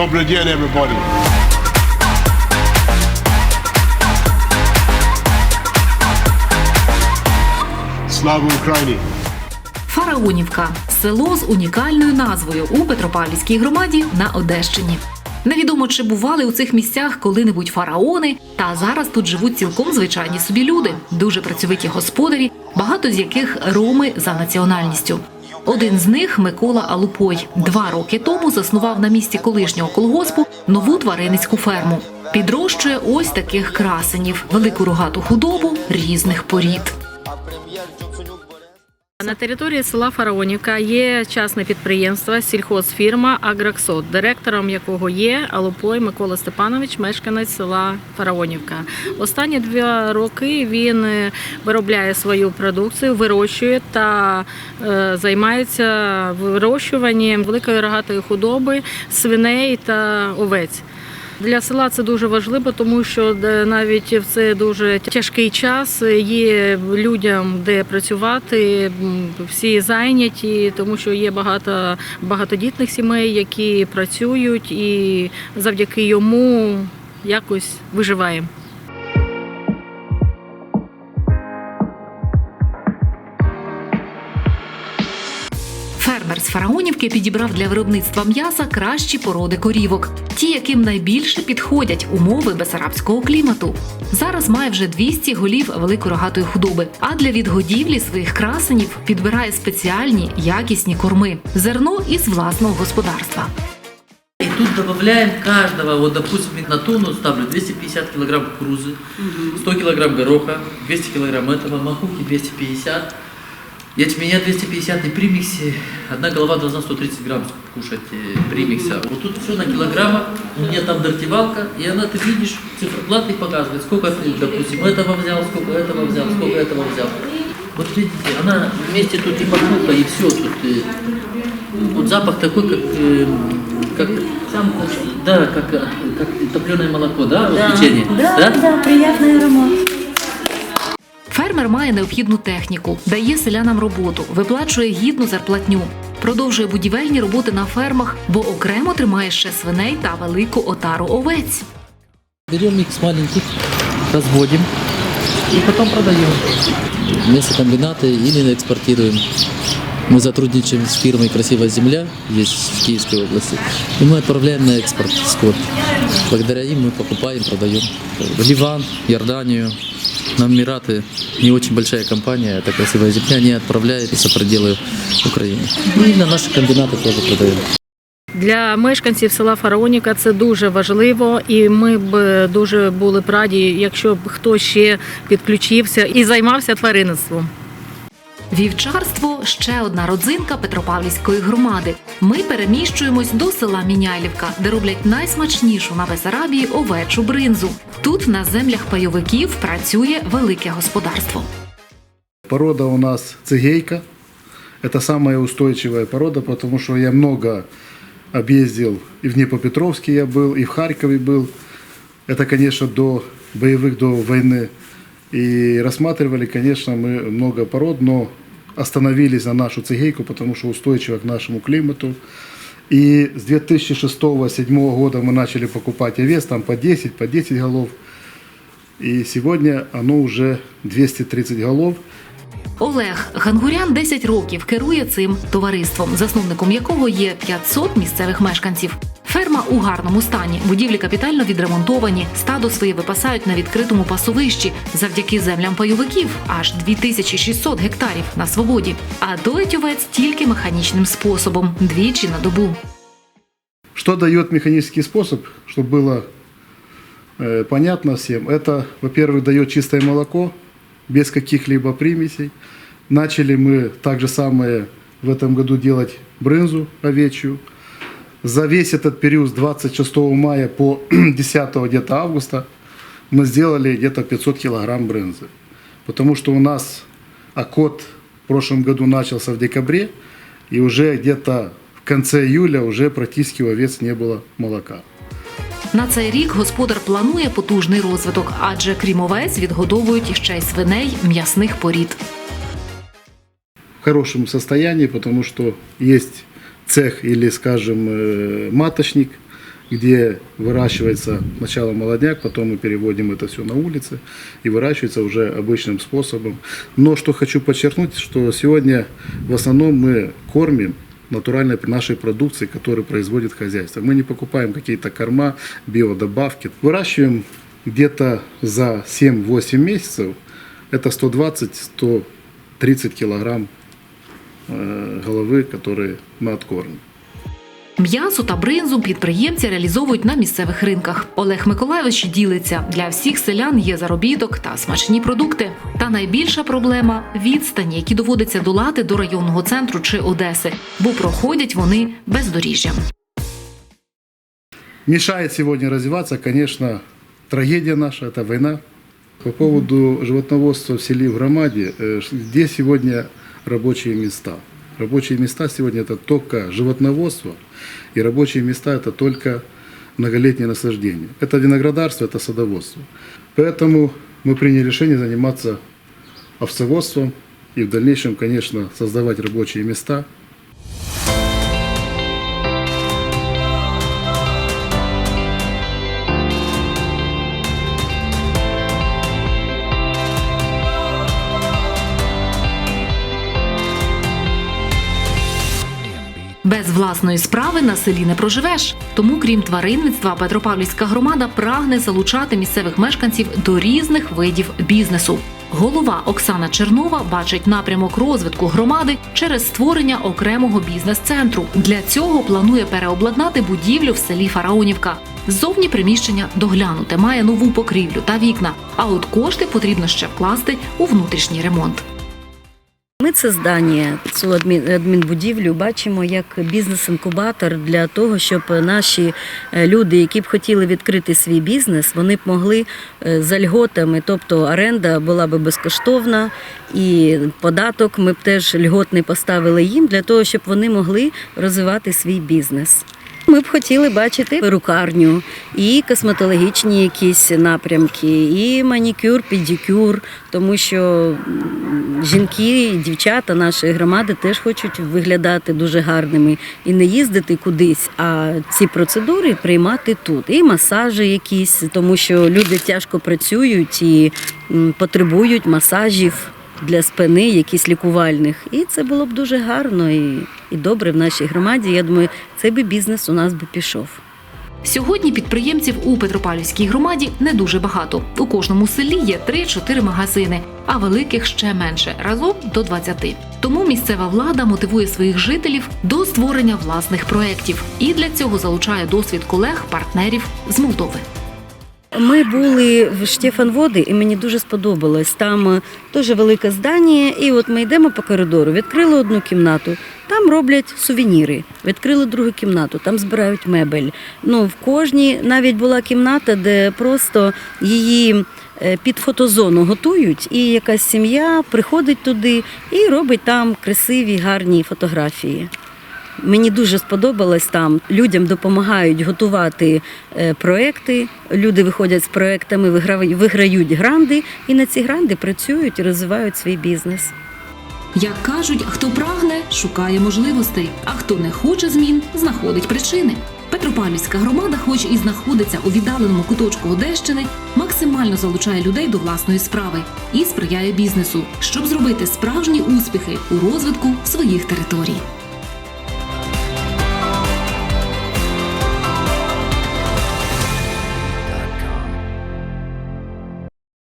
Добрый день, everybody. Слава Україні! Фараонівка село з унікальною назвою у Петропавлівській громаді на Одещині. Невідомо, чи бували у цих місцях коли-небудь фараони, та зараз тут живуть цілком звичайні собі люди, дуже працьовиті господарі, багато з яких роми за національністю. Один з них Микола Алупой два роки тому заснував на місці колишнього колгоспу нову тваринницьку ферму. Підрощує ось таких красенів, велику рогату худобу різних порід. На території села Фараонівка є частне підприємство сільхозфірма Агроксот, директором якого є Алупой Микола Степанович, мешканець села Фараонівка. Останні два роки він е, виробляє свою продукцію, вирощує та е, займається вирощуванням великої рогатої худоби, свиней та овець. Для села це дуже важливо, тому що навіть в це дуже тяжкий час є людям де працювати, всі зайняті, тому що є багато багатодітних сімей, які працюють, і завдяки йому якось виживаємо. Фараонівки підібрав для виробництва м'яса кращі породи корівок, ті, яким найбільше підходять умови бесарабського клімату. Зараз має вже 200 голів великорогатої худоби, а для відгодівлі своїх красенів підбирає спеціальні якісні корми зерно із власного господарства. И тут добавляем каждого, вот допустим, на тонну ставлю 250 килограмм кукурузы, 100 килограмм гороха, 200 килограмм этого, макухи 250, ячменя 250 и примекси, одна голова должна 130 грамм кушать э, примекся. Вот тут все на килограммах, у меня там дортивалка, и она, ты видишь, циферблат и показывает, сколько ты, допустим, этого взял, сколько этого взял, сколько этого взял. Вот видите, она вместе тут и макуха, и все тут. э, вот запах такой, как, э, как Сам кушай. да, как, как топленое молоко, да, вот печенье? Да, да, приятный аромат. Фермер має необхідну техніку, дає селянам роботу, виплачує гідну зарплатню, продовжує будівельні роботи на фермах, бо окремо тримає ще свиней та велику отару овець. Берем их с маленьких, разводим и потом продаем. Мясокомбинаты или экспортируем. Мы сотрудничаем с фирмой «Красивая земля», есть в Киевской области, и мы отправляем на экспорт скот. Благодаря им мы покупаем, продаем. В Ливан, Иорданию, на Эмираты. Не очень большая компания, это «Красивая земля», они отправляют и сопроделы в Украину. Ну и на наши комбинаты тоже продаем. Для мешканців села Фараоніка це дуже важливо, і ми б дуже були б раді, якщо б хто ще підключився і займався тваринництвом. Вівчарство ще одна родзинка Петропавлівської громади. Ми переміщуємось до села Міняйлівка, де роблять найсмачнішу на Бесарабії овечу бринзу. Тут на землях пайовиків працює велике господарство. Порода у нас цигейка. Это самая устойчивая порода, потому что я много объездил. И в Днепропетровске я был, и в Харькове был. Это, конечно, до боевых, до войны. И рассматривали, конечно, мы много пород, но остановились на нашу цигейку, потому что устойчива к нашему климату. И с 2006-2007 года мы начали покупать овес, там по 10, по 10 голов. И сегодня оно уже 230 голов. Олег Гангурян 10 років керує цим товариством, засновником якого є 500 місцевих мешканців. Ферма у гарному стані, будівлі капітально відремонтовані, стадо своє випасають на відкритому пасовищі завдяки землям пайовиків аж 2600 гектарів на свободі. А доять овець тільки механічним способом двічі на добу. Что дает механический способ, чтобы было э, понятно всем? Это, во-первых, дает чистое молоко, без каких-либо примесей. Начали мы так же самое в этом году делать брынзу овечью. За весь этот период с 26 мая по 10 где-то августа мы сделали где-то 500 килограмм брынзы. Потому что у нас окот в прошлом году начался в декабре, и уже где-то в конце июля уже практически у овец не было молока. На цей рік господар планує потужний розвиток, адже крім овець відгодовують ще й свиней м'ясних порід. в хорошем состоянии, потому что есть цех или, скажем, э, маточник, где выращивается сначала молодняк, потом мы переводим это все на улицы и выращивается уже обычным способом. Но что хочу подчеркнуть, что сегодня в основном мы кормим натуральной нашей продукции, которую производит хозяйство. Мы не покупаем какие-то корма, биодобавки. Выращиваем где-то за 7-8 месяцев, это 120-130 килограмм головы, которые мы откормим. М'ясо та бринзу підприємці реалізовують на місцевих ринках. Олег Миколайович ділиться для всіх селян є заробіток та смачні продукти. Та найбільша проблема відстані, які доводиться долати до районного центру чи Одеси, бо проходять вони бездоріжжям. Мешает сегодня развиваться, конечно, трагедия наша, это война. По поводу животноводства в селе в громаде, э, ш- где сегодня Рабочие места? Рабочие места сегодня это только животноводство, и рабочие места это только многолетнее насаждение. Это виноградарство, это садоводство. Поэтому мы приняли решение заниматься овцеводством и в дальнейшем, конечно, создавать рабочие места – власної справи на селі не проживеш. Тому, крім тваринництва, Петропавлівська громада прагне залучати місцевих мешканців до різних видів бізнесу. Голова Оксана Чернова бачить напрямок розвитку громади через створення окремого бізнес-центру. Для цього планує переобладнати будівлю в селі Фараонівка. Ззовні приміщення доглянуте, має нову покрівлю та вікна. А от кошти потрібно ще вкласти у внутрішній ремонт. Ми це здання, цю адмінбудівлю бачимо як бізнес-інкубатор для того, щоб наші е, люди, які б хотіли відкрити свій бізнес, вони б могли е, за льготами, тобто оренда була б безкоштовна, і податок ми б теж льготний поставили їм для того, щоб вони могли розвивати свій бізнес. Ми б хотіли бачити перукарню, і косметологічні якісь напрямки, і манікюр, педикюр, тому що жінки дівчата нашої громади теж хочуть виглядати дуже гарними і не їздити кудись, а ці процедури приймати тут. І масажі якісь, тому що люди тяжко працюють і потребують масажів для спини, якісь лікувальних. І це було б дуже гарно і, і добре в нашій громаді. Я думаю, цей би бізнес у нас би пішов. Сьогодні підприємців у Петропавлівській громаді не дуже багато. У кожному селі є 3-4 магазини, а великих ще менше разом до 20. Тому місцева влада мотивує своїх жителів до створення власних проєктів і для цього залучає досвід колег, партнерів з Молдови. Ми були в Штефанводи, і мені дуже сподобалось. Там дуже велике здання, і от ми йдемо по коридору, відкрили одну кімнату, там роблять сувеніри. Відкрили другу кімнату, там збирають мебель. Ну, в кожній навіть була кімната, де просто її е, під фотозону готують, і якась сім'я приходить туди і робить там красиві, гарні фотографії. Мені дуже сподобалось там. Людям допомагають готувати е, проекти. Люди виходять з проектами, виграють, виграють гранди, і на ці гранди працюють і розвивають свій бізнес. Як кажуть, хто прагне, шукає можливостей, а хто не хоче змін, знаходить причини. Петропавлівська громада, хоч і знаходиться у віддаленому куточку Одещини, максимально залучає людей до власної справи і сприяє бізнесу, щоб зробити справжні успіхи у розвитку своїх територій.